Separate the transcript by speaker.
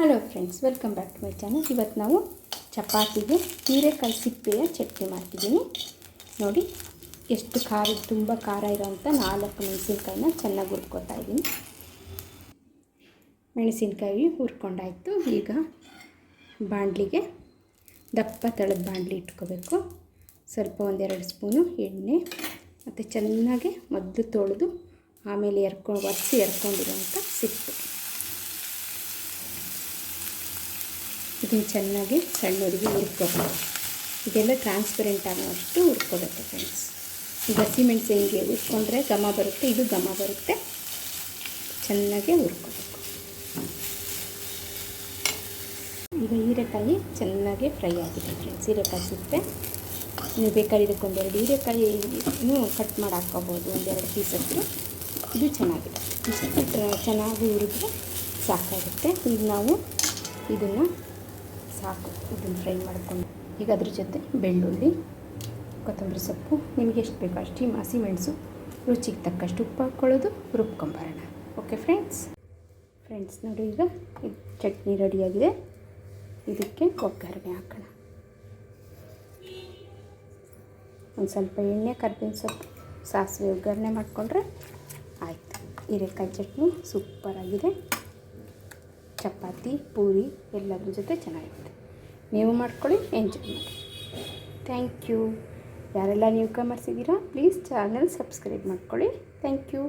Speaker 1: Hello friends welcome back to my channel ಇವತ್ತು ನಾವು ಚಪಾತಿಗೆ ಹೀರೆಕಾಯಿ ಸಿಪ್ಪೆಯ ಚಟ್ನಿ ಮಾಡ್ತಿದ್ದೀನಿ. ನೋಡಿ, ಎಷ್ಟು ಖಾರ, ತುಂಬ ಖಾರ ಇರೋವಂಥ ನಾಲ್ಕು ಮೆಣಸಿನ್ಕಾಯಿನ ಚೆನ್ನಾಗಿ ಹುರ್ಕೊತಾ ಇದ್ದೀನಿ. ಮೆಣಸಿನ್ಕಾಯಿ ಹುರ್ಕೊಂಡಾಯಿತು. ಈಗ ಬಾಣಲಿಗೆ ದಪ್ಪ ತಳದ ಬಾಣಲಿ ಇಟ್ಕೋಬೇಕು. ಸ್ವಲ್ಪ ಒಂದೆರಡು ಸ್ಪೂನು ಎಣ್ಣೆ, ಮತ್ತು ಚೆನ್ನಾಗಿ ಮೊದಲು ತೊಳೆದು ಆಮೇಲೆ ಎರ್ಕೊಂಡು ಒರೆಸಿ ಎರ್ಕೊಂಡಿರೋಂಥ ಸಿಪ್ಪೆ. ಇದನ್ನು ಚೆನ್ನಾಗಿ ಸಣ್ಣವರಿಗೆ ಹುರ್ಕೋಬೇಕು. ಇದೆಲ್ಲ ಟ್ರಾನ್ಸ್ಪರೆಂಟ್ ಆಗೋಷ್ಟು ಹುರ್ಕೋಬೇಕು ಫ್ರೆಂಡ್ಸ್ ಈಗ ಹಸಿಮೆಣಸು ಹೆಂಗೆ ಹುರ್ಕೊಂಡ್ರೆ ಘಮ ಬರುತ್ತೆ, ಇದು ಘಮ ಬರುತ್ತೆ. ಚೆನ್ನಾಗೆ ಹುರ್ಕೋಬೇಕು. ಈಗ ಹೀರೆಕಾಯಿ ಚೆನ್ನಾಗಿ ಫ್ರೈ ಆಗಿದೆ ಫ್ರೆಂಡ್ಸ್ ಹೀರೆಕಾಯಿ ಸಿಪ್ಪೆ ನೀವು ಬೇಕಾದ್ರೆ ಇದಕ್ಕೊಂದೆರಡು ಹೀರೆಕಾಯಿನೂ ಕಟ್ ಮಾಡಿ ಹಾಕ್ಕೋಬೋದು, ಒಂದೆರಡು ಪೀಸಸ್ಸು ಇದು ಚೆನ್ನಾಗಿದೆ. ಚೆನ್ನಾಗಿ ಹುರಿದ್ರೆ ಸಾಕಾಗುತ್ತೆ. ಈಗ ನಾವು ಇದನ್ನು ಸಾಕು. ಇದನ್ನು ಫ್ರೈ ಮಾಡಿಕೊಂಡು. ಈಗ ಅದ್ರ ಜೊತೆ ಬೆಳ್ಳುಳ್ಳಿ, ಕೊತ್ತಂಬರಿ ಸೊಪ್ಪು, ನಿಮಗೆ ಎಷ್ಟು ಬೇಕೋ ಅಷ್ಟು ಹಸಿಮೆಣಸು ರುಚಿಗೆ ತಕ್ಕಷ್ಟು ಉಪ್ಪು ಹಾಕ್ಕೊಳ್ಳೋದು, ರುಬ್ಕೊಂಬರೋಣ. ಓಕೆ ಫ್ರೆಂಡ್ಸ್ ಫ್ರೆಂಡ್ಸ್ ನೋಡಿ ಈಗ ಚಟ್ನಿ ರೆಡಿಯಾಗಿದೆ. ಇದಕ್ಕೆ ಒಗ್ಗರಣೆ ಹಾಕೋಣ. ಒಂದು ಸ್ವಲ್ಪ ಎಣ್ಣೆ, ಕರ್ಬೇವಿನ ಸೊಪ್ಪು, ಸಾಸಿವೆ ಒಗ್ಗರಣೆ ಮಾಡಿಕೊಂಡ್ರೆ ಆಯಿತು. ಹೀರೆಕಾಯಿ ಚಟ್ನಿ ಸೂಪರಾಗಿದೆ. ಚಪಾತಿ, ಪೂರಿ ಎಲ್ಲದ್ರ ಜೊತೆ ಚೆನ್ನಾಗಿರುತ್ತೆ. ನೀವು ಮಾಡ್ಕೊಳ್ಳಿ ಎಂಜಾಯ್ ಮಾಡಿ. ಥ್ಯಾಂಕ್ ಯು ಯಾರೆಲ್ಲ ನೀವು ಕಮರ್ಸಿದ್ದೀರಾ ಪ್ಲೀಸ್ ಚಾನಲ್ ಸಬ್ಸ್ಕ್ರೈಬ್ ಮಾಡ್ಕೊಳ್ಳಿ. Thank you